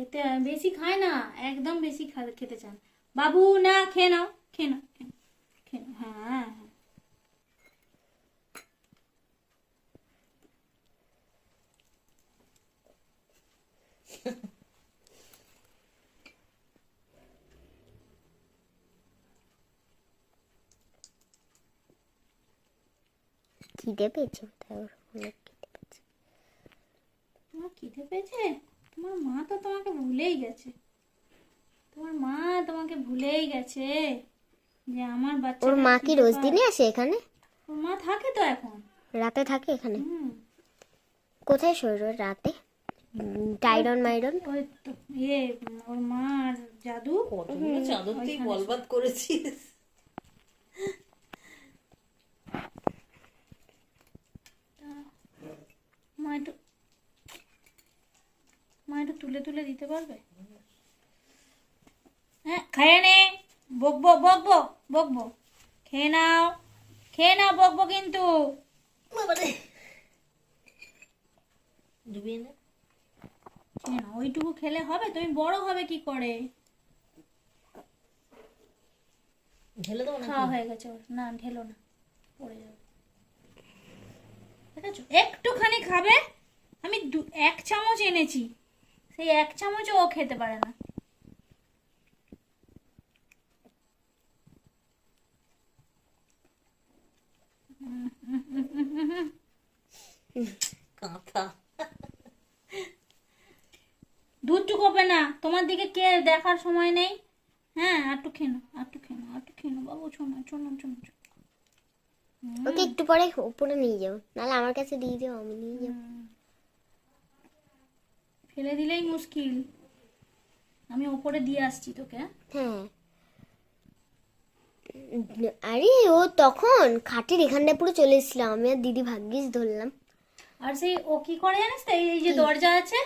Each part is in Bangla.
খেতে বেশি খায় না একদম বেশি খেতে চান বাবু না খেয়ে নাও খেয়ে নাও খেয়ে নাও, হ্যাঁ হ্যাঁ। খিদে পেয়েছে তাই ওর অনেক খিদে পেয়েছে। খিদে পেয়েছে? তোমার মা তো তোমাকে ভুলেই গেছে। তোমার মা তোমাকে ভুলেই গেছে যে আমার বাচ্চা ওর মা কি রোজ দিনই আসে এখানে? ওর মা থাকে তো এখন। রাতে থাকে এখানে? হুম। কোথায় শরীর রাতে? টাইরন মাইরন? ওই তো ইয়ে ওর মার জাদু। কতগুলো চাদর তুই বলবাদ করেছিস মা একটু মা একটু তুলে তুলে দিতে পারবে? হ্যাঁ খেয়ে নে। বকবো বকবো বকবো খেয়ে নাও। খেয়ে নাও বকবো কিন্তু। ডুবিয়ে নে। ওইটুকু খেলে হবে? তুমি বড় হবে কি করে? ঢেলে দেবো খাওয়া হয়ে গেছে ওর। না ঢেলো না। পড়ে যাবে। একটুখানি খাবে। আমি এক চামচ এনেছি। সেই এক চামচও ও খেতে পারে না। কাঁথা। দুধ চুকোবে না। তোমার দিকে কে দেখার সময় নেই? হ্যাঁ আটু খেনো আটু খেনো আটু খেনো বাবু শোনো শোনো শোনো। ওকে একটু পরে উপরে নিয়ে যাও। নাহলে আমার কাছে দিয়ে দিও আমি নিয়ে যাব। ফেলে দিলেই মুশকিল। আমি ওপরে দিয়ে আসছি তোকে হ্যাঁ? আরে ও তখন খাটের এখানটা পুরো চলে এসেছিলাম। আমি আর দিদি ভাগ্যিস ধরলাম। আর সেই ও কি করে জানিস তো? এই যে দরজা আছে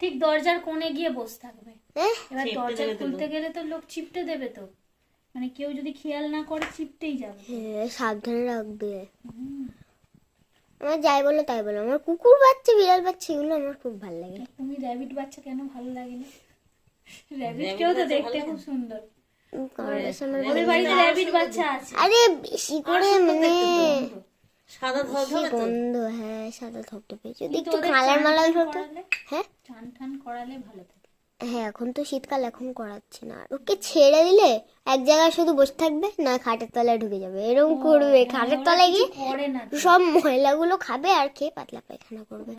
ঠিক দরজার কোণে গিয়ে বসে থাকবে। হ্যাঁ এবার দরজা খুলতে গেলে তো লোক চিপটে দেবে তো। মানে কেউ যদি খেয়াল না করে চিপটেই যাবে। হ্যাঁ সাবধানে রাখবে। আমার যাই বলো তাই বলো। আমার কুকুর বাচ্চা বিড়াল বাচ্চা এগুলো আমার খুব ভালো লাগে। র্যাবিট বাচ্চা কেন ভালো লাগে না? র্যাবিটকেও তো দেখতে খুব সুন্দর। আমার ওদের বাড়িতে র্যাবিট বাচ্চা আছে। আরে বেশি করে মানে সাদা ধবধবে তো। গন্ধ হ্যাঁ সাদা পেয়েছে যদি কিন্তু একটু কালার টান হতো হ্যাঁ? চান টান করালে ভালো থাকে। হ্যাঁ এখন তো শীতকাল এখন করাচ্ছে না। আর ওকে ছেড়ে দিলে এক জায়গায় শুধু বসে থাকবে না খাটের তলায় ঢুকে যাবে। এরকম করবে খাটের তলায় গিয়ে। সব ময়লাগুলো খাবে আর খেয়ে পাতলা পায়খানা করবে।